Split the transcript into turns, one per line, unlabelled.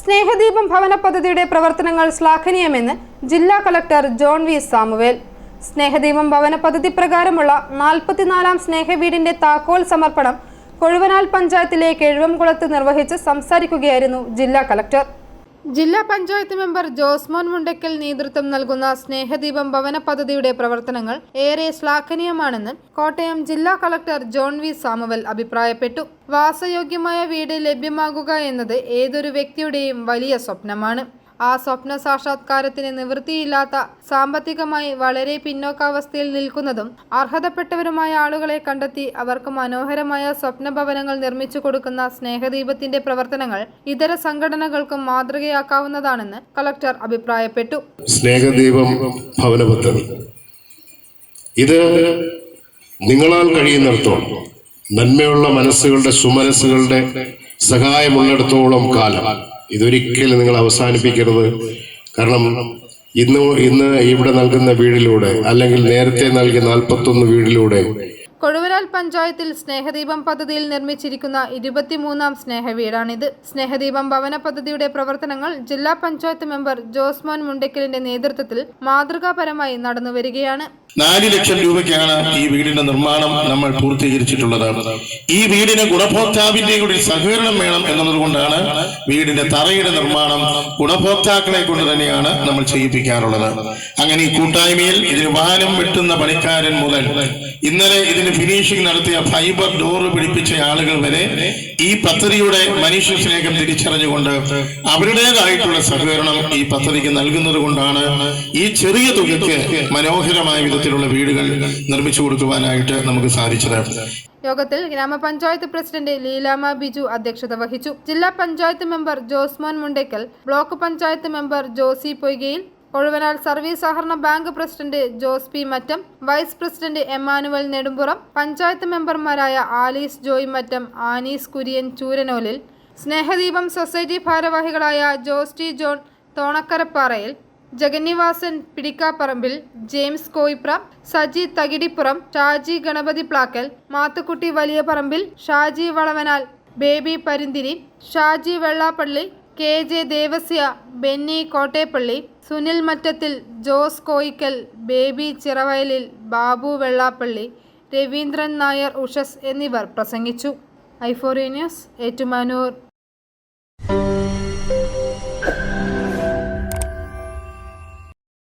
സ്നേഹദീപം ഭവന പദ്ധതിയുടെ പ്രവർത്തനങ്ങൾ ശ്ലാഘനീയമെന്ന് ജില്ലാ collector John V Samuel. Snehadeepam ഭവന പദ്ധതി പ്രകാരമുള്ള നാൽപ്പത്തിനാലാം സ്നേഹവീടിന്റെ താക്കോൽ സമർപ്പണം കൊഴുവനാൽ പഞ്ചായത്തിലെ കെഴുവംകുളത്ത് നിർവഹിച്ച് സംസാരിക്കുകയായിരുന്നു ജില്ലാ കളക്ടർ ജില്ലാ പഞ്ചായത്ത് മെമ്പർ ജോസ്മോൻ മുണ്ടയ്ക്കൽ നേതൃത്വം നൽകുന്ന സ്നേഹദീപം ഭവന പദ്ധതിയുടെ പ്രവർത്തനങ്ങൾ ഏറെ ശ്ലാഘനീയമാണെന്ന് കോട്ടയം ജില്ലാ കളക്ടർ ജോൺ വി സാമുവൽ അഭിപ്രായപ്പെട്ടു. വാസയോഗ്യമായ വീട് ലഭ്യമാകുക എന്നത് ഏതൊരു വ്യക്തിയുടെയും വലിയ സ്വപ്നമാണ്. ആ സ്വപ്ന സാക്ഷാത്കാരത്തിന് നിവൃത്തിയില്ലാത്ത സാമ്പത്തികമായി വളരെ പിന്നോക്കാവസ്ഥയിൽ നിൽക്കുന്നതും അർഹതപ്പെട്ടവരുമായ ആളുകളെ കണ്ടെത്തി അവർക്ക് മനോഹരമായ സ്വപ്ന ഭവനങ്ങൾ നിർമ്മിച്ചു കൊടുക്കുന്ന സ്നേഹദീപത്തിന്റെ പ്രവർത്തനങ്ങൾ ഇതര സംഘടനകൾക്കും മാതൃകയാക്കാവുന്നതാണെന്ന് കളക്ടർ അഭിപ്രായപ്പെട്ടു.
സ്നേഹദീപം ഭവന ഇത് നിങ്ങളാൽ കഴിയുന്നിടത്തോളം നന്മയുള്ള മനസ്സുകളുടെ സുമനസ്സുകളുടെ സഹായമുള്ളിടത്തോളം കാലം ഇതൊരിക്കലും നിങ്ങൾ അവസാനിപ്പിക്കരുത്. കാരണം ഇന്ന് ഇന്ന് ഇവിടെ നൽകുന്ന വീടിലൂടെ അല്ലെങ്കിൽ നേരത്തെ നൽകിയ നാൽപ്പത്തൊന്ന് വീടിലൂടെ
കൊഴുവനാൽ പഞ്ചായത്തിൽ സ്നേഹദീപം പദ്ധതിയിൽ നിർമ്മിച്ചിരിക്കുന്ന ഇരുപത്തിമൂന്നാം സ്നേഹവീടാണിത്. സ്നേഹദീപം ഭവന പദ്ധതിയുടെ പ്രവർത്തനങ്ങൾ ജില്ലാ പഞ്ചായത്ത് മെമ്പർ ജോസ്മോൻ മുണ്ടയ്ക്കലിന്റെ നേതൃത്വത്തിൽ മാതൃകാപരമായി നടന്നുവരികയാണ്.
നാല് ലക്ഷം രൂപയ്ക്കാണ് ഈ വീടിന്റെ നിർമ്മാണം നമ്മൾ പൂർത്തീകരിച്ചിട്ടുള്ളത്. ഈ വീടിന് ഗുണഭോക്താവിന്റെ കൂടി സഹകരണം വേണം എന്നതുകൊണ്ടാണ് വീടിന്റെ തറയുടെ നിർമ്മാണം ഗുണഭോക്താക്കളെ കൊണ്ട് തന്നെയാണ് നമ്മൾ ചെയ്യിപ്പിക്കാറുള്ളത്. അങ്ങനെ ഈ കൂട്ടായ്മയിൽ ഇതിന് വാഹനം വെട്ടുന്ന പണിക്കാരൻ മുതൽ ഇന്നലെ ഇതിന് ഫിനിഷിംഗ് നടത്തിയ ഫൈബർ ഡോർ പിടിപ്പിച്ച ആളുകൾ വരെ ഈ പദ്ധതിയുടെ മനുഷ്യ സ്നേഹം തിരിച്ചറിഞ്ഞുകൊണ്ട് അവരുടേതായിട്ടുള്ള സഹകരണം ഈ പദ്ധതിക്ക് നൽകുന്നത് കൊണ്ടാണ് ഈ ചെറിയ തുകയ്ക്ക് മനോഹരമായ വിധത്തിലുള്ള വീടുകൾ നിർമ്മിച്ചു കൊടുക്കുവാനായിട്ട് നമുക്ക് സാധിച്ചത്.
യോഗത്തിൽ ഗ്രാമപഞ്ചായത്ത് പ്രസിഡന്റ് ലീലാമ ബിജു അധ്യക്ഷത വഹിച്ചു. ജില്ലാ panchayat member Josemon Mundekkal block panchayat member Josy Poykayil Kozhuvanal service സഹകരണ bank president Jose P Mattam vice president Emmanuel Nedumpuram panchayat മെമ്പർമാരായ ആലീസ് ജോയ് മറ്റം ആനീസ് കുര്യൻ ചൂരനോലിൽ സ്നേഹദീപം സൊസൈറ്റി ഭാരവാഹികളായ Jose T John Thonakkarapparayil Jagannivasan Pidikkaparambil James Koipra Saji Thakidipuram Shaji Ganapathi Plakkal Mathukutty Valiya Parambil Shaji Valavanal Baby Parinthiri Shaji Vellappally K J Devasya Benny Kottepally Sunil Mattathil Jose Koickal Baby Chiravayalil Babu Vellappally Raveendran Nair Ushas എന്നിവർ പ്രസംഗിച്ചു. ഐഫോറിയ news Ettumanoor.